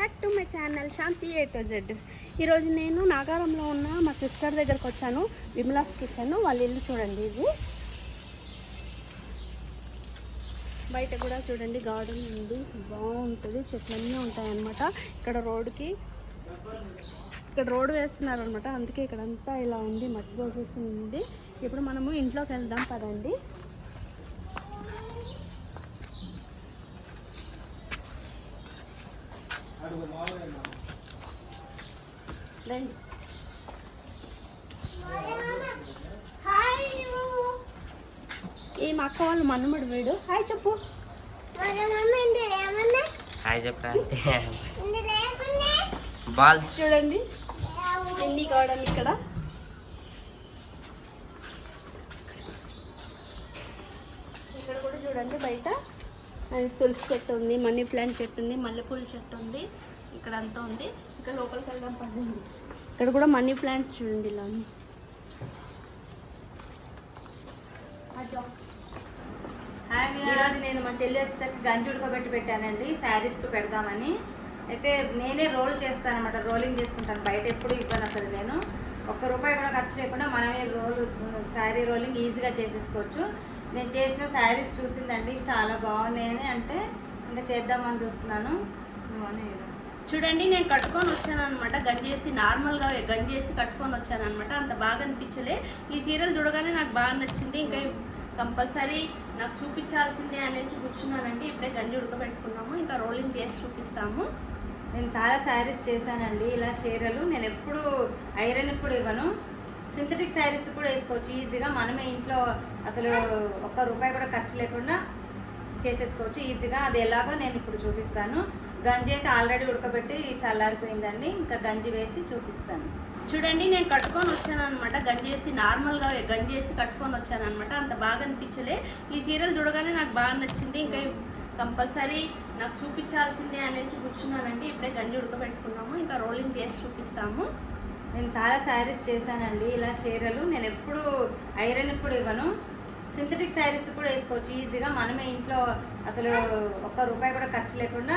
Back to my channel Shanti A to Z. ఈరోజు నేను నాగారంలో ఉన్న మా సిస్టర్ దగ్గరకు వచ్చాను. విమలాస్ కిచెన్. వాళ్ళ ఇల్లు చూడండి ఇది. బయట కూడా చూడండి గార్డెన్ ఉంది. బాగుంటుంది. చెట్లన్నీ ఉంటాయన్నమాట. ఇక్కడ రోడ్డుకి ఇక్కడ రోడ్ వేస్తున్నారు అనమాట అందుకే ఇక్కడంతా ఇలా ఉంది మట్టి పోసేసి ఉంది. ఇప్పుడు మనము ఇంట్లోకి వెళ్దాం పదండి. రండి. ఈ మా అక్క వాళ్ళు మన్నమడు వీడు. హాయ్ చెప్పు. హాయ్ చెప్పరా బాల్స్. చూడండి. ఎన్ని గార్డెన్ ఇక్కడ? ఇక్కడ కూడా చూడండి బయట. తులసి చెట్టు ఉంది మనీ ప్లాంట్ చెట్టు ఉంది మల్లెపూల చెట్టు ఉంది ఇక్కడ అంతా ఉంది. ఇక్కడ లోపలికి వెళ్దాం పడింది ఇక్కడ కూడా మనీ ప్లాంట్స్ చూడండి ఇలా ఉంది. ఈరోజు నేను మా చెల్లి వచ్చేసరికి గంజి ఉడకబెట్టి పెట్టానండి శారీస్కి పెడదామని. అయితే నేనే రోల్ చేస్తానన్నమాట రోలింగ్ చేసుకుంటాను బయట ఎప్పుడు ఇవ్వను అసలు నేను. ఒక్క రూపాయి కూడా ఖర్చు లేకుండా మనమే రోల్ శారీ రోలింగ్ ఈజీగా చేసేసుకోవచ్చు. నేను చేసిన శారీస్ చూసిందండి చాలా బాగున్నాయని అంటే ఇంకా చేద్దామని చూస్తున్నాను. చూడండి నేను కట్టుకొని వచ్చాను అనమాట గంజేసి నార్మల్గా గంజేసి కట్టుకొని వచ్చాను అనమాట అంత బాగా అనిపించలే. ఈ చీరలు చూడగానే నాకు బాగా నచ్చింది. ఇంకా కంపల్సరీ నాకు చూపించాల్సిందే అనేసి కూర్చున్నానండి. ఇప్పుడే గంజి ఉడకబెట్టుకున్నాము. ఇంకా రోలింగ్ చేసి చూపిస్తాము. నేను చాలా శారీస్ చేశానండి. ఇలా చీరలు నేను ఎప్పుడు ఐరన్ కూడా ఇవ్వను. సింథటిక్ శారీస్ కూడా వేసుకోవచ్చు. ఈజీగా మనమే ఇంట్లో అసలు ఒక్క రూపాయి కూడా ఖర్చు లేకుండా చేసేసుకోవచ్చు. ఈజీగా అది ఎలాగో నేను ఇప్పుడు చూపిస్తాను. గంజి అయితే ఆల్రెడీ ఉడకబెట్టి చల్లారిపోయిందండి. ఇంకా గంజి వేసి చూపిస్తాను. చూడండి నేను కట్టుకొని వచ్చాను అనమాట గంజేసి నార్మల్గా గంజేసి కట్టుకొని వచ్చాను అనమాట అంత బాగా అనిపించలే. ఈ చీరలు చూడగానే నాకు బాగా నచ్చింది. ఇంకా కంపల్సరీ నాకు చూపించాల్సిందే అనేసి కూర్చున్నానండి. ఇప్పుడే గంజి ఉడకబెట్టుకున్నాము. ఇంకా రోలింగ్ చేసి చూపిస్తాము. నేను చాలా శారీస్ చేశానండి. ఇలా చీరలు. నేను ఎప్పుడు ఐరన్ కూడా ఇవ్వను. సింథటిక్ శారీస్ కూడా వేసుకోవచ్చు. ఈజీగా మనమే ఇంట్లో అసలు ఒక్క రూపాయి కూడా ఖర్చు లేకుండా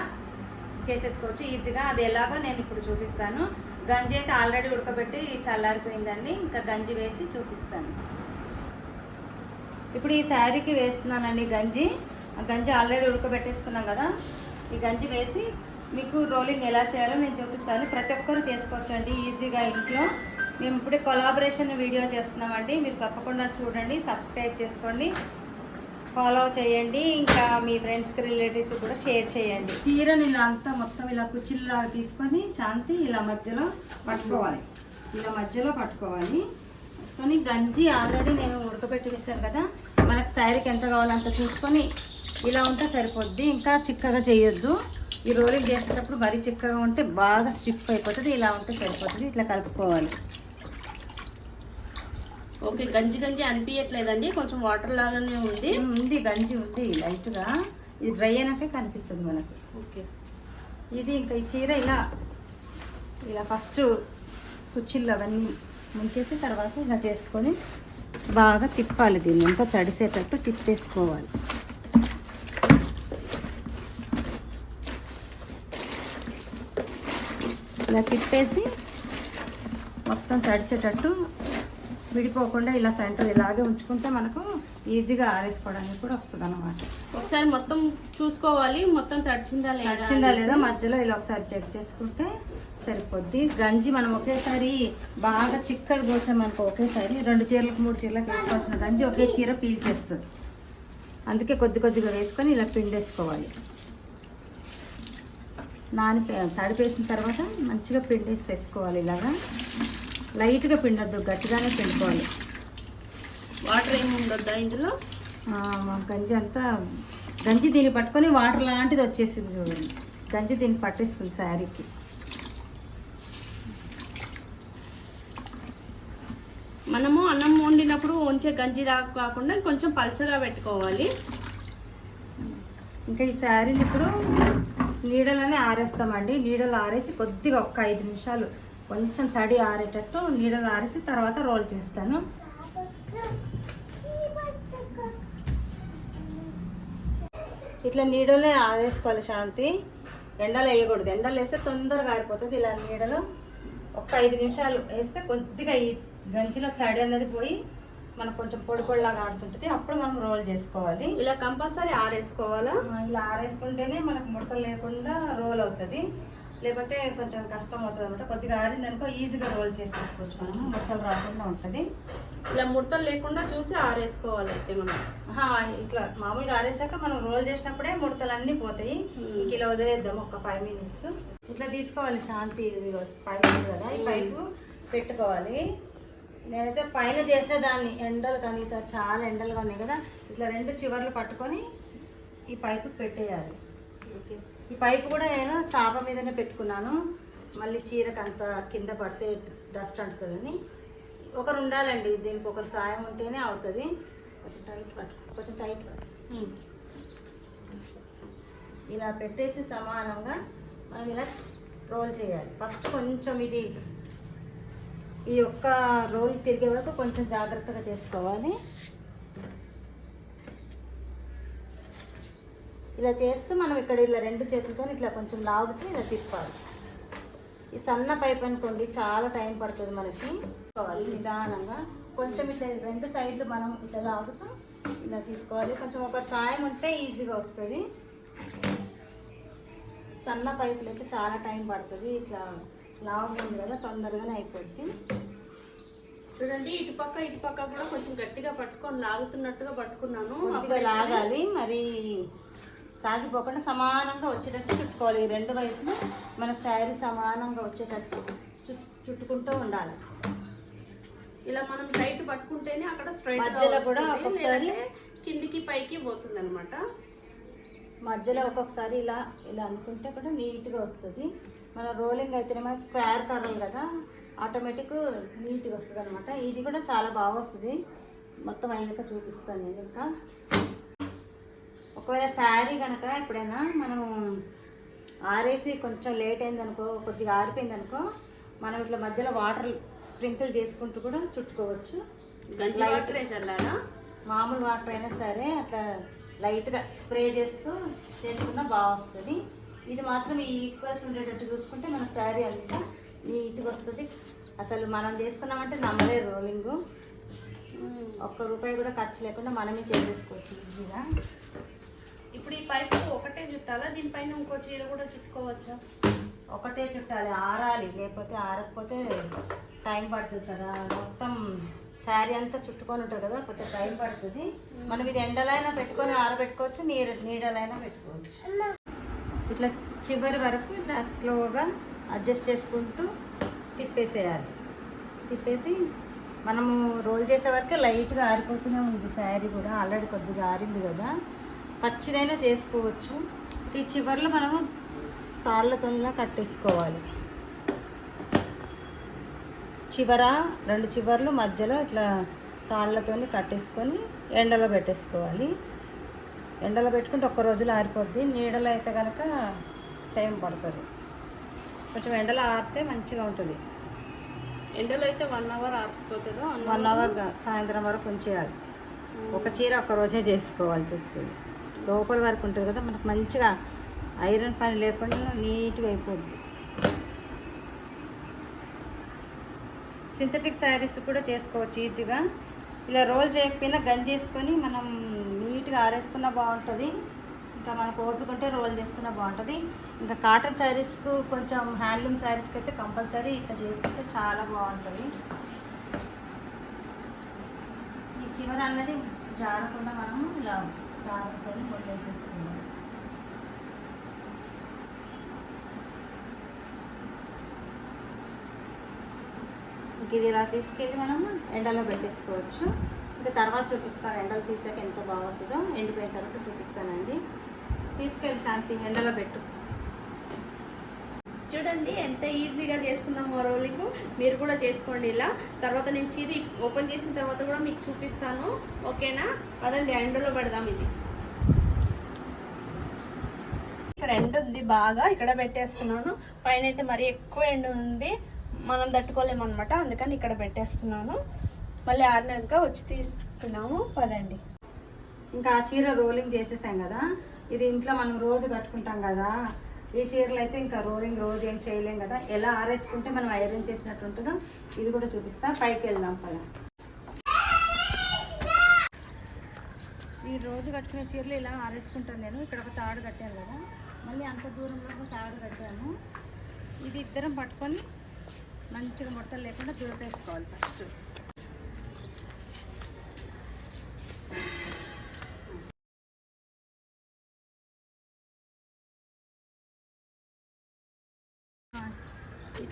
చేసేసుకోవచ్చు. ఈజీగా అది ఎలాగో నేను ఇప్పుడు చూపిస్తాను. గంజి అయితే ఆల్రెడీ ఉడకబెట్టి చల్లారిపోయిందండి. ఇంకా గంజి వేసి చూపిస్తాను. ఇప్పుడు ఈ శారీకి వేస్తున్నానండి గంజి. ఆ గంజి ఆల్రెడీ ఉడకబెట్టేసుకున్నాం కదా. ఈ గంజి వేసి మీకు రోలింగ్ ఎలా చేయాలో నేను చూపిస్తాను. ప్రతి ఒక్కరు చేసుకోవచ్చండి ఈజీగా ఇంట్లో. మేము ఇప్పుడే కొలాబరేషన్ వీడియో చేస్తున్నామండి. మీరు తప్పకుండా చూడండి సబ్స్క్రైబ్ చేసుకోండి ఫాలో చేయండి ఇంకా మీ ఫ్రెండ్స్కి రిలేటివ్స్ కూడా షేర్ చేయండి. చీరని ఇలా అంతా మొత్తం ఇలా కుచ్చిల్లా తీసుకొని శాంతి ఇలా మధ్యలో పట్టుకోవాలి. ఇలా మధ్యలో పట్టుకోవాలి. పట్టుకొని గంజి ఆల్రెడీ నేను ఉడకబెట్టి వేసాను కదా మనకు శారీకి ఎంత కావాలో అంత చూసుకొని ఇలా ఉంటే సరిపోద్ది. ఇంకా చిక్కగా చేయొద్దు. ఈ రోలింగ్ చేసేటప్పుడు మరీ చిక్కగా ఉంటే బాగా స్టిఫ్ అయిపోతుంది ఇలా ఉంటే సరిపోతుంది. ఇట్లా కలుపుకోవాలి. ఓకే గంజి గంజి అనిపించట్లేదండి కొంచెం వాటర్ లాగానే ఉంది. ఉంది గంజి ఉంది లైట్గా. ఇది డ్రై అయినాకే కనిపిస్తుంది మనకు. ఓకే. ఇది ఇంకా ఈ చీర ఇలా ఇలా ఫస్ట్ కుచ్చిళ్ళు అవన్నీ ముంచేసి తర్వాత ఇలా చేసుకొని బాగా తిప్పాలి దీన్ని. అంతా తడిసేటట్టు తిప్పేసుకోవాలి. ఇలా తిప్పేసి మొత్తం తడిచేటట్టు విడిపోకుండా ఇలా సెంటర్ ఇలాగే ఉంచుకుంటే మనకు ఈజీగా ఆరేసుకోవడానికి కూడా వస్తుంది అనమాట ఒకసారి మొత్తం చూసుకోవాలి మొత్తం తడిచిందా లేదా నచ్చిందా లేదా. మధ్యలో ఇలా ఒకసారి చెక్ చేసుకుంటే సరిపోద్ది. గంజి మనం ఒకేసారి బాగా చిక్కది పోసామనుకో ఒకేసారి రెండు చీరలకు మూడు చీరలకు వేసుకోవాల్సిన గంజి ఒకే చీర పీల్చేస్తుంది అందుకే కొద్ది కొద్దిగా వేసుకొని ఇలా పిండేసుకోవాలి. నాని తడిపేసిన తర్వాత మంచిగా పిండేసి వేసుకోవాలి ఇలాగా. లైట్గా పిండొద్దు గట్టిగానే పిండుకోవాలి. వాటర్ ఏమి ఉండొద్దా ఇందులో? గంజి అంతా గంజి దీన్ని పట్టుకొని వాటర్ లాంటిది వచ్చేసింది చూడండి. గంజి దీన్ని పట్టేసుకుంది శారీకి. మనము అన్నం వండినప్పుడు ఉంచే గంజి కాకుండా కొంచెం పల్చగా పెట్టుకోవాలి. ఇంకా ఈ శారీని ఇప్పుడు నీడలోనే ఆరేస్తామండి. నీడలు ఆరేసి కొద్దిగా ఒక్క ఐదు నిమిషాలు కొంచెం తడి ఆరేటట్టు నీడలు ఆరేసి తర్వాత రోల్ చేస్తాను. ఇట్లా నీడలే ఆరేసుకోవాలి శాంతి. ఎండలో వేయకూడదు. ఎండలో వేస్తే తొందరగా ఆరిపోతుంది. ఇలా నీడలో ఒక ఐదు నిమిషాలు వేస్తే కొద్దిగా ఈ గంజిలో తడి అనేది పోయి మనకు కొంచెం పొడి పొడిలాగా ఆడుతుంటుంది. అప్పుడు మనం రోల్ చేసుకోవాలి. ఇలా కంపల్సరీ ఆరేసుకోవాలా? ఇలా ఆరేసుకుంటేనే మనకు ముడతలు లేకుండా రోల్ అవుతుంది. లేకపోతే కొంచెం కష్టం అవుతుంది అనమాట. కొద్దిగా ఆరిందనుకో ఈజీగా రోల్ చేసేసుకోవచ్చు మనము. ముడతలు రాకుండా ఉంటుంది. ఇలా ముడతలు లేకుండా చూసి ఆరేసుకోవాలి అయితే మనం ఇట్లా మామూలుగా ఆరేసాక మనం రోల్ చేసినప్పుడే ముడతలు అన్నీ పోతాయి ఇలా వదిలేద్దాం ఒక ఫైవ్ మినిట్స్ ఇట్లా తీసుకోవాలి శాంతి ఇది ఫైవ్ మినిట్స్ కదా. ఈ పైపు పెట్టుకోవాలి. నేనైతే పైన చేసేదాన్ని ఎండలు కానీ ఈసారి చాలా ఎండలుగా ఉన్నాయి కదా ఇట్లా రెండు చివర్లు పట్టుకొని ఈ పైపు పెట్టేయాలి. ఓకే. ఈ పైపు కూడా నేను చాప మీదనే పెట్టుకున్నాను. మళ్ళీ చీరకు అంత కింద పడితే డస్ట్ అంటుతుందని. ఒకరు ఉండాలండి దీనికి ఒకరు సాయం ఉంటేనే అవుతుంది. కొంచెం టైట్ పట్టు కొంచెం టైట్. ఇలా పెట్టేసి సమానంగా మనం ఇలా రోల్ చేయాలి. ఫస్ట్ కొంచెం ఇది ఈ ఒక్క రోల్ తిరిగే వరకు కొంచెం జాగ్రత్తగా చేసుకోవాలి. ఇలా చేస్తూ మనం ఇక్కడ ఇలా రెండు చేతులతో ఇట్లా కొంచెం లాగుతూ ఇలా తిప్పాలి. ఈ సన్న పైప్ అనుకోండి చాలా టైం పడుతుంది మనకి. తీసుకోవాలి నిదానంగా. కొంచెం ఇట్లా రెండు సైడ్లు మనం ఇట్లా లాగుతూ ఇలా తీసుకోవాలి. కొంచెం ఒక సాయం ఉంటే ఈజీగా వస్తుంది. సన్న పైపులు అయితే చాలా టైం పడుతుంది. ఇట్లా లాగుతుంది కదా తొందరగానే అయిపోద్ది. చూడండి ఇటు పక్క ఇటు పక్క కూడా కొంచెం గట్టిగా పట్టుకొని లాగుతున్నట్టుగా పట్టుకున్నాను. లాగాలి మరి సాగిపోకుండా సమానంగా వచ్చేటట్టు చుట్టుకోవాలి. ఈ రెండు వైపులు మనకు శారీ సమానంగా వచ్చేటట్టు చుట్- చుట్టుకుంటూ ఉండాలి. ఇలా మనం టైట్ పట్టుకుంటేనే అక్కడ స్ట్రైట్ మధ్యలో కూడా ఒక్కొక్కసారి- కిందికి పైకి పోతుంది అనమాట మధ్యలో ఒక్కొక్కసారి ఇలా ఇలా అనుకుంటే కూడా నీట్గా వస్తుంది. మన రోలింగ్ అయితేనేమో స్క్వేర్ కర్రలు కదా ఆటోమేటిక్ నీట్గా వస్తుంది అనమాట ఇది కూడా చాలా బాగా వస్తుంది. మొత్తం అయ్యాక చూపిస్తాను నేను ఇంకా. ఒకవేళ శారీ కనుక ఎప్పుడైనా మనం ఆరేసి కొంచెం లేట్ అయిందనుకో కొద్దిగా ఆరిపోయిందనుకో మనం ఇట్లా మధ్యలో వాటర్ స్ప్రింకిల్ చేసుకుంటూ కూడా చుట్టుకోవచ్చు. మామూలు వాటర్ అయినా సరే అట్లా లైట్గా స్ప్రే చేస్తూ చేసుకున్నా బాగా వస్తుంది. ఇది మాత్రం ఈక్వల్స్ ఉండేటట్టు చూసుకుంటే మన శారీ అంతా నీట్గా వస్తుంది. అసలు మనం చేసుకున్నామంటే నమ్మలేరు రోలింగ్. ఒక్క రూపాయి కూడా ఖర్చు లేకుండా మనమే చేసేసుకోవచ్చు ఈజీగా. ఇప్పుడు ఈ పైపు ఒకటే చుట్టాలా? దీనిపైన ఇంకో చీర కూడా చుట్టుకోవచ్చా? ఒకటే చుట్టాలి. ఆరాలి. లేకపోతే ఆరకపోతే టైం పడుతుంది కదా. మొత్తం శారీ అంతా చుట్టుకొని ఉంటుంది కదా కొంచెం టైం పడుతుంది. మనం ఇది ఎండలైనా పెట్టుకొని ఆరబెట్టుకోవచ్చు నీరు నీడలైనా పెట్టుకోవచ్చు. ఇట్లా చివరి వరకు ఇట్లా స్లోగా అడ్జస్ట్ చేసుకుంటూ తిప్పేసేయాలి. తిప్పేసి మనము రోల్ చేసే వరకు లైట్గా ఆరిపోతూనే ఉంది శారీ కూడా. ఆల్రెడీ కొద్దిగా ఆరింది కదా. పచ్చిదైనా చేసుకోవచ్చు. ఈ చివరిలో మనము తాళ్ళతోలా కట్టేసుకోవాలి. చివర రెండు చివర్లు మధ్యలో ఇట్లా తాళ్ళతో కట్టేసుకొని ఎండలో పెట్టేసుకోవాలి. ఎండలో పెట్టుకుంటే ఒక్క రోజులో ఆరిపోద్ది. నీడలో అయితే కనుక టైం పడుతుంది. కొంచెం ఎండలో ఆరితే మంచిగా ఉంటుంది. ఎండలో అయితే వన్ అవర్ ఆరిపోతుందో? వన్ అవర్ సాయంత్రం వరకు ఉంచేయాలి. ఒక చీర ఒక రోజే చేసుకోవాల్సి వస్తుంది. లోపల వరకు ఉంటుంది కదా మనకు మంచిగా ఐరన్ పని లేకుండా నీట్గా అయిపోద్ది. సింథటిక్ శారీస్ కూడా చేసుకోవచ్చు ఈజీగా. ఇలా రోల్ చేయకపోయినా గన్ చేసుకొని మనం నీట్గా ఆరేసుకున్న బాగుంటుంది. ఇంకా మనకు ఓపిక ఉంటే రోల్ చేసుకున్న బాగుంటుంది. ఇంకా కాటన్ శారీస్కు కొంచెం హ్యాండ్లూమ్ శారీస్కి అయితే కంపల్సరీ ఇట్లా చేసుకుంటే చాలా బాగుంటుంది. ఈ చివర అన్నది జారకుండా మనము ఇలా జాగ్రత్తగా వదిలేసేసుకుందాం ఇంక ఇది ఇలా తీసుకెళ్ళి మనము ఎండలో పెట్టేసుకోవచ్చు. ఇంకా తర్వాత చూపిస్తాను. ఎండలు తీసాక ఎంత బాగా వస్తుందో ఎండిపోయిన తర్వాత చూపిస్తానండి. తీసుకెళ్ళి శాంతి ఎండలో పెట్టు. చూడండి ఎంత ఈజీగా చేసుకున్నామో రోలింగ్. మీరు కూడా చేసుకోండి ఇలా. తర్వాత నేను చీరి ఓపెన్ చేసిన తర్వాత కూడా మీకు చూపిస్తాను. ఓకేనా? అదండి ఎండలో పెడదాం ఇది. ఇక్కడ ఎండ ఉంది బాగా ఇక్కడ పెట్టేస్తున్నాను. పైన అయితే మరీ ఎక్కువ ఎండ ఉంది. మనం తట్టుకోలేమన్నమాట అందుకని ఇక్కడ పెట్టేస్తున్నాను. మళ్ళీ ఆరినాక వచ్చి తీసుకున్నాము పదండి. ఇంకా ఆ చీర రోలింగ్ చేసేసాం కదా. ఇది ఇంట్లో మనం రోజు కట్టుకుంటాం కదా. ఈ చీరలు అయితే ఇంకా రోలింగ్ రోజు ఏం చేయలేం కదా. ఎలా ఆరేసుకుంటే మనం ఐరన్ చేసినట్టు ఉంటుందో ఇది కూడా చూపిస్తా. పైకి వెళ్దాం పద. ఈ రోజు కట్టుకునే చీరలు ఇలా ఆరేసుకుంటాను నేను. ఇక్కడ ఒక తాడు కట్టాను కదా. మళ్ళీ అంత దూరంలో ఒక తాడు కట్టాను. ఇది ఇద్దరం పట్టుకొని మంచిగా ముడతలు లేకుండా దూరపేసుకోవాలి ఫస్ట్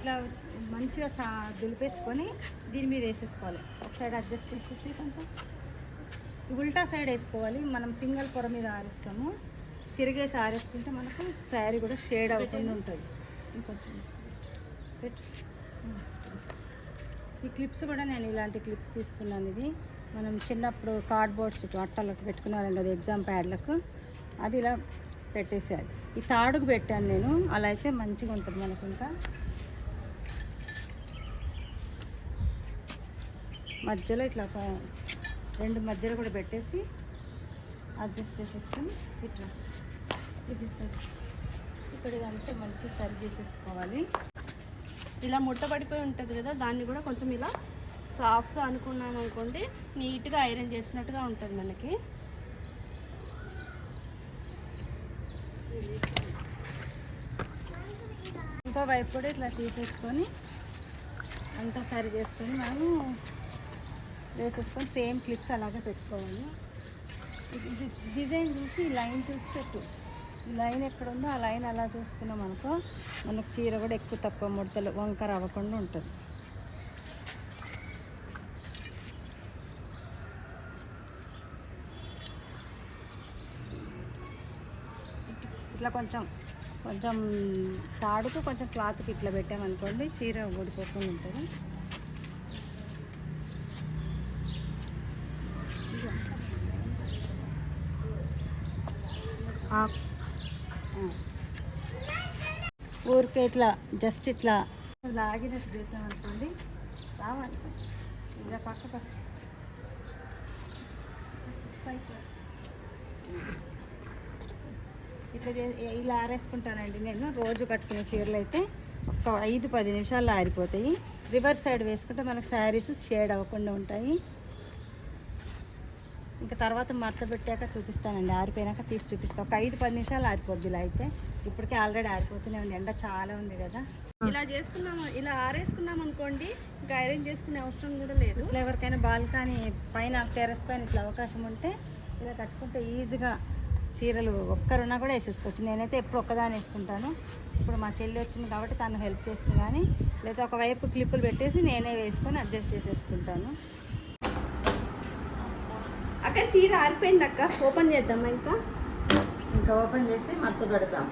ఇట్లా మంచిగా సా దులిపేసుకొని దీని మీద వేసేసుకోవాలి. ఒక సైడ్ అడ్జస్ట్ చేసేసి కొంచెం ఉల్టా సైడ్ వేసుకోవాలి. మనం సింగిల్ పొర మీద ఆరేస్తాము. తిరిగేసి ఆరేసుకుంటే మనకు శారీ కూడా షేడ్ అవ్వకుండా ఉంటుంది. ఇంకొంచెం ఈ క్లిప్స్ కూడా నేను ఇలాంటి క్లిప్స్ తీసుకున్నాను ఇవి. మనం చిన్నప్పుడు కార్డ్బోర్డ్స్ అట్టలకు పెట్టుకున్నాం కదా ఎగ్జామ్ ప్యాడ్లకు అది ఇలా పెట్టేసేయాలి. ఈ తాడుకు పెట్టాను నేను. అలా అయితే మంచిగా ఉంటుంది మనకు ఇంకా. మధ్యలో ఇట్లా ఒక రెండు మధ్యలో కూడా పెట్టేసి అడ్జస్ట్ చేసేసుకొని ఇట్లా. ఇది సరి ఇక్కడ ఇదంతా మంచిగా సరి చేసేసుకోవాలి. ఇలా ముట్టబడిపోయి ఉంటుంది కదా దాన్ని కూడా కొంచెం ఇలా సాఫ్ట్గా అనుకున్నాం అనుకోండి నీట్గా ఐరన్ చేసినట్టుగా ఉంటుంది మనకి. ఇంకో వైపు కూడా ఇట్లా తీసేసుకొని అంతా సరి చేసుకొని మనము వేసేసుకొని సేమ్ క్లిప్స్ అలాగే పెట్టుకోవాలి. డిజైన్ చూసి లైన్ చూసి పెట్టు లైన్ ఎక్కడ ఉందో ఆ లైన్ అలా చూసుకున్నాం అనుకో మనకు చీర కూడా ఎక్కువ తక్కువ ముడతలు వంకర అవ్వకుండా ఉంటుంది. ఇట్లా కొంచెం కొంచెం తాడుకు కొంచెం క్లాత్కి ఇట్లా పెట్టామనుకోండి చీర ఊడిపోకుండా ఉంటుంది ఆ. ఊరికే ఇట్లా జస్ట్ ఇట్లా. లాగినట్టు చేసామనుకోండి రావాలి. ఇలా పక్కకు వస్తాయి ఇట్లా చే ఇలా ఆరేసుకుంటానండి నేను. రోజు కట్టుకునే చీరలు అయితే ఒక ఐదు పది నిమిషాల్లో ఆరిపోతాయి. రివర్స్ సైడ్ వేసుకుంటే మనకు శారీస్ షేడ్ అవ్వకుండా ఉంటాయి. ఇంకా తర్వాత మడత పెట్టాక చూపిస్తానండి. ఆరిపోయినాక తీసి చూపిస్తాను ఒక ఐదు పది నిమిషాలు ఆరిపోద్ది ఇలా అయితే. ఇప్పటికే ఆల్రెడీ ఆరిపోతూనే ఉంది. ఎండ చాలా ఉంది కదా. ఇలా చేసుకున్నాం ఇలా ఆరేసుకున్నాం అనుకోండి ఇంకా ఐరన్ చేసుకునే అవసరం కూడా లేదు. ఇట్లా ఎవరికైనా బాల్కనీ పైన టెర్రస్ పైన ఇట్లా అవకాశం ఉంటే ఇలా కట్టుకుంటే ఈజీగా చీరలు ఒక్కరున్నా కూడా వేసేసుకోవచ్చు. నేనైతే ఎప్పుడు ఒక్కదాని వేసుకుంటాను. ఇప్పుడు మా చెల్లి వచ్చింది కాబట్టి తను హెల్ప్ చేస్తుంది కానీ లేదా ఒకవైపు క్లిప్పులు పెట్టేసి నేనే వేసుకొని అడ్జస్ట్ చేసేసుకుంటాను. అక్క చీర ఆరిపోయింది అక్క. ఓపెన్ చేద్దామా ఇంకా? ఇంకా ఓపెన్ చేసి మడత పెడతాం.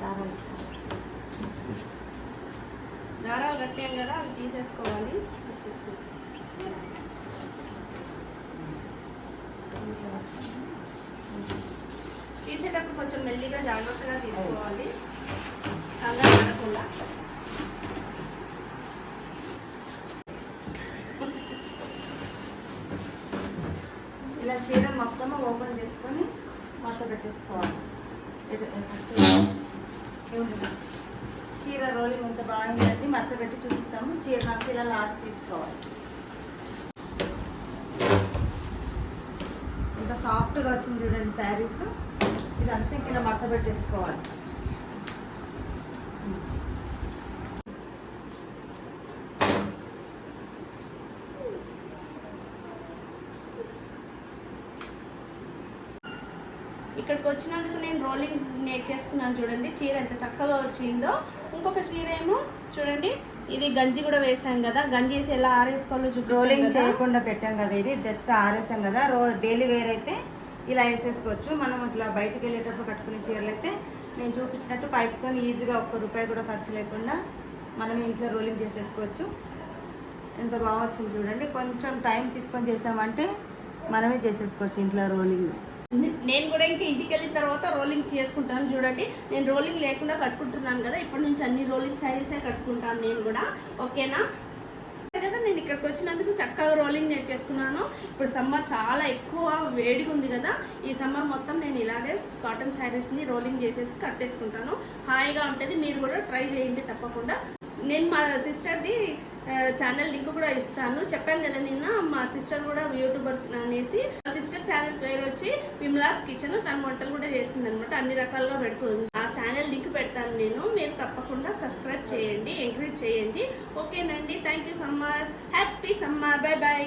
దారాలు. దారాలు కట్టాం కదా అవి తీసేసుకోవాలి. తీసేటప్పుడు కొంచెం మెల్లిగా జాగ్రత్తగా తీసుకోవాలి. కంగారు పడకుండా ఇలా చీర మొత్తం ఓపెన్ చేసుకొని మడత పెట్టేసుకోవాలి? చీర రోలింగ్ ఎంత బాగుందండి మడత పెట్టి చూపిస్తాము. చీర నాకు ఇలా లాక్ తీసుకోవాలి. ఎంత సాఫ్ట్గా వచ్చింది చూడండి శారీస్. ఇదంతా ఇలా మడత పెట్టేసుకోవాలి. ఇక్కడికి వచ్చినందుకు నేను రోలింగ్ నేను చేసుకున్నాను చూడండి. చీర ఎంత చక్కగా వచ్చిందో. ఇంకొక చీర ఏమో చూడండి. ఇది గంజి కూడా వేసాను కదా. గంజి వేసి ఎలా ఆరేసుకోవాలో చూపించాను రోలింగ్ చేయకుండా పెట్టాం కదా ఇది. జస్ట్ ఆరేసాం కదా. రో డైలీ వేర్ అయితే ఇలా వేసేసుకోవచ్చు. మనం ఇట్లా బయటకు వెళ్ళేటప్పుడు కట్టుకునే చీరలు అయితే నేను చూపించినట్టు పైప్తో ఈజీగా ఒక్క రూపాయి కూడా ఖర్చు లేకుండా మనం ఇంట్లో రోలింగ్ చేసేసుకోవచ్చు. ఎంత బాగా వచ్చింది చూడండి. కొంచెం టైం తీసుకొని చేసామంటే మనమే చేసేసుకోవచ్చు ఇంట్లో రోలింగ్ నేను కూడా ఇంకా ఇంటికి వెళ్ళిన తర్వాత రోలింగ్ చేసుకుంటాను చూడండి. నేను రోలింగ్ లేకుండా కట్టుకుంటున్నాను కదా ఇప్పటి నుంచి అన్ని రోలింగ్ శారీసే కట్టుకుంటాను నేను కూడా. ఓకేనా? కదా నేను ఇక్కడికి వచ్చినందుకు చక్కగా రోలింగ్ నేను చేసుకున్నాను. ఇప్పుడు సమ్మర్ చాలా ఎక్కువ వేడిగా ఉంది కదా ఈ సమ్మర్ మొత్తం నేను ఇలాగే కాటన్ శారీస్ని రోలింగ్ చేసేసి కట్టేసుకుంటాను. హాయిగా ఉంటుంది మీరు కూడా ట్రై చేయండి తప్పకుండా. నేను మా సిస్టర్ది ఛానల్ లింక్ కూడా ఇస్తాను. చెప్పాను కదా నిన్న మా సిస్టర్ కూడా యూట్యూబర్స్ అనేసి మా సిస్టర్ ఛానల్ పేరు వచ్చి విమ్లాస్ కిచెన్. తన వంటలు కూడా చేస్తుంది అనమాట అన్ని రకాలుగా పెడుతుంది. ఆ ఛానల్ లింక్ పెడతాను నేను. మీరు తప్పకుండా సబ్స్క్రైబ్ చేయండి ఎంకరేజ్ చేయండి. ఓకేనండి. Thank you summer happy summer. Bye bye